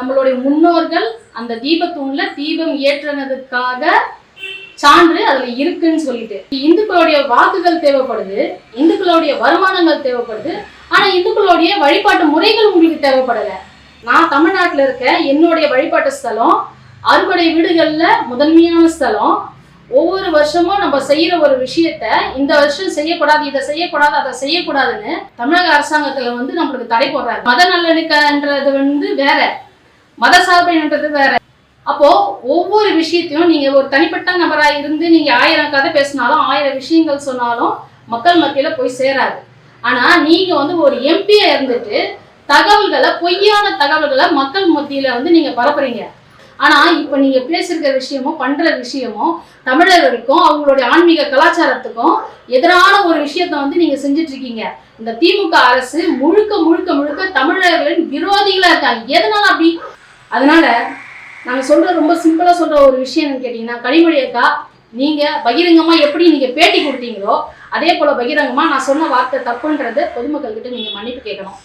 நம்மளுடைய முன்னோர்கள் அந்த தீபத்தூண்ல தீபம் ஏற்றினதுக்காக சான்று அதுல இருக்குன்னு சொல்லிட்டு. இந்துக்களுடைய வாக்குகள் தேவைப்படுது இந்துக்களுடைய வருமானங்கள் தேவைப்படுது ஆனா இந்துக்களுடைய வழிபாட்டு முறைகள் உங்களுக்கு தேவைப்படல. நான் தமிழ்நாட்டில் இருக்க என்னுடைய வழிபாட்டு ஸ்தலம் அறுபடை வீடுகள்ல முதன்மையான ஸ்தலம். ஒவ்வொரு வருஷமும் நம்ம செய்யற ஒரு விஷயத்த இந்த வருஷம் செய்யக்கூடாது இதை செய்யக்கூடாது அதை செய்யக்கூடாதுன்னு தமிழக அரசாங்கத்துல வந்து நம்மளுக்கு தடை போடுறாங்க. மத நல்லிணக்கன்றது வந்து வேற. மத சார்பைன்றது வேற. அப்போ ஒவ்வொரு விஷயத்தையும் நீங்க ஒரு தனிப்பட்ட நபரா இருந்து நீங்க ஆயிரம் கதை பேசினாலும் ஆயிரம் விஷயங்கள் சொன்னாலும் மக்கள் மத்தியில போய் சேராது. ஆனா நீங்க வந்து ஒரு எம்பியா இருந்துட்டு தகவல்களை பொய்யான தகவல்களை மக்கள் மத்தியில வந்து நீங்க பரப்புறீங்க. ஆனா இப்ப நீங்க பேசிருக்க விஷயமும் பண்ற விஷயமும் தமிழர்களுக்கும் அவங்களுடைய ஆன்மீக கலாச்சாரத்துக்கும் எதிரான ஒரு விஷயத்த வந்து நீங்க செஞ்சுட்டு இருக்கீங்க இந்த திமுக அரசு முழுக்க முழுக்க முழுக்க தமிழர்களின் விரோதிகளா இருக்காங்க. எதனால அப்படி அதனால நாங்கள் சொல்ற ரொம்ப சிம்பிளா சொல்ற ஒரு விஷயம் என்னன்னு கேட்டீங்கன்னா கனிமொழி அக்கா நீங்க பகிரங்கமா எப்படி நீங்க பேட்டி கொடுத்தீங்களோ அதே போல பகிரங்கமா நான் சொன்ன வார்த்தை தப்புன்றது பொதுமக்கள் கிட்ட நீங்க மன்னிப்பு கேட்கணும்.